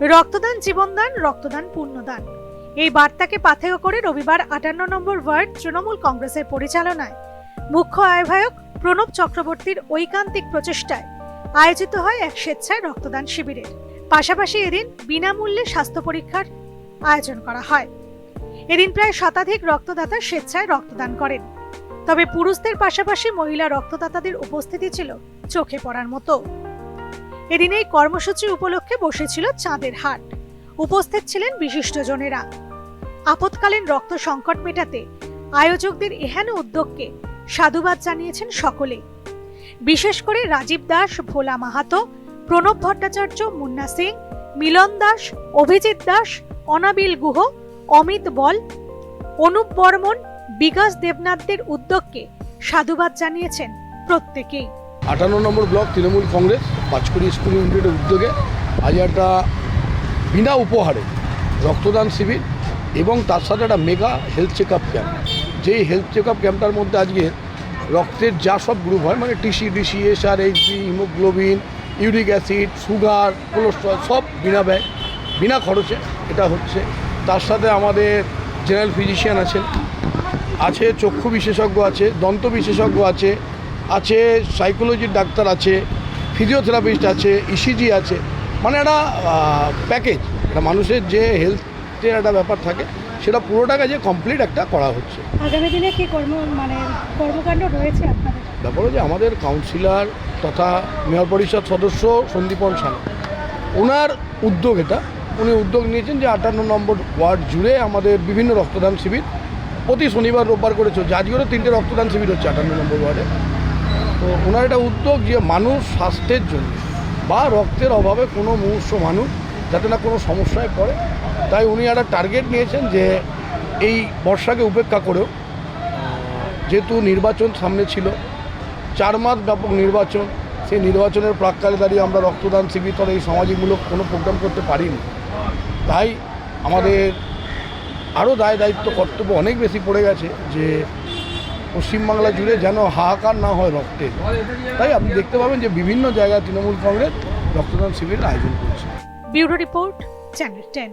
রক্তদান জীবনদান, রক্তদান পুণ্যদান। এই বার্তাকে পাথেয় করে রবিবার আটান্ন নম্বর ওয়ার্ড তৃণমূল কংগ্রেসের পরিচালনায় মুখ্য আহ্বায়ক প্রণব চক্রবর্তীর ঐকান্তিক প্রচেষ্টায় আয়োজিত হয় এক স্বেচ্ছায় রক্তদান শিবিরের। পাশাপাশি এদিন বিনামূল্যে স্বাস্থ্য পরীক্ষার আয়োজন করা হয়। এদিন প্রায় শতাধিক রক্তদাতা স্বেচ্ছায় রক্তদান করেন। তবে পুরুষদের পাশাপাশি মহিলা রক্তদাতাদের উপস্থিতি ছিল চোখে পড়ার মতো। এদিন এই কর্মসূচি উপলক্ষে বসেছিল চাঁদের হাট। উপস্থিত ছিলেন বিশিষ্টজনেরা। আপৎকালীন রক্ত সংকট মেটাতে আয়োজকদের এহেন উদ্যোগকে সাধুবাদ জানিয়েছেন সকলে। বিশেষ করে রাজীব দাস, ভোলা মাহাতো, প্রণব ভট্টাচার্য, মুন্না সিং, মিলন দাস, অভিজিৎ দাস, অনাবিল গুহ, অমিত বল, অনুপ বর্মন, বিকাশ দেবনাথদের উদ্যোগকে সাধুবাদ জানিয়েছেন প্রত্যেকেই। আটান্ন নম্বর ব্লক তৃণমূল কংগ্রেস। পাঁচকুড়ি স্কুল ইউনিটের উদ্যোগে আজ একটা বিনা উপহারে রক্তদান শিবির এবং তার সাথে একটা mega health check up camp. যেই হেলথ চেক আপ ক্যাম্পটার মধ্যে আজকে রক্তের যা সব গ্রুপ হয় মানে TC, DC ESR HB haemoglobin, uric acid, sugar, cholesterol, সব বিনা ব্যয়, বিনা খরচে এটা হচ্ছে। তার সাথে আমাদের জেনারেল ফিজিশিয়ান আছেন, আছে চক্ষু বিশেষজ্ঞ আছে, দন্ত বিশেষজ্ঞ আছে আছে সাইকোলজির ডাক্তার আছে ফিজিওথেরাপিস্ট আছে ইসিজি আছে মানে একটা প্যাকেজ একটা মানুষের যে হেলথের একটা ব্যাপার থাকে সেটা পুরোটাকে যে কমপ্লিট একটা করা হচ্ছে। আগামী দিনে কি কর্ম মানে কর্মকাণ্ড রয়েছে আপনাদের? ব্যাপার হচ্ছে আমাদের কাউন্সিলর তথা মেয়র পরিষদ সদস্য সন্দীপন সানা ওনার উদ্যোগ এটা। উনি উদ্যোগ নিয়েছেন যে আটান্ন নম্বর ওয়ার্ড জুড়ে আমাদের বিভিন্ন রক্তদান শিবির প্রতি শনিবার রোববার করে চলছে। আজকেরও তিনটে রক্তদান শিবির হচ্ছে আটান্ন নম্বর ওয়ার্ডে। তো ওনার একটা উদ্যোগ যে মানুষ স্বাস্থ্যের জন্য বা রক্তের অভাবে কোনো মুহূর্ত মানুষ যাতে না কোনো সমস্যায় পড়ে। তাই উনি একটা টার্গেট নিয়েছেন যে এই বর্ষাকে উপেক্ষা করেও যেহেতু নির্বাচন সামনে ছিল, চার মাস ব্যাপক নির্বাচন, সেই নির্বাচনের প্রাককালে দাঁড়িয়ে আমরা রক্তদান শিবির এই সামাজিকমূলক কোনো প্রোগ্রাম করতে পারিনি। তাই আমাদের আরও দায় দায়িত্ব কর্তব্য অনেক বেশি পড়ে গেছে যে পশ্চিমবাংলা জুড়ে যেন হাহাকার না হয় রক্তের তাই আপনি দেখতে পাবেন যে বিভিন্ন জায়গায় তৃণমূল কংগ্রেস রক্তদান শিবিরের আয়োজন করছে। Bureau report channel ten.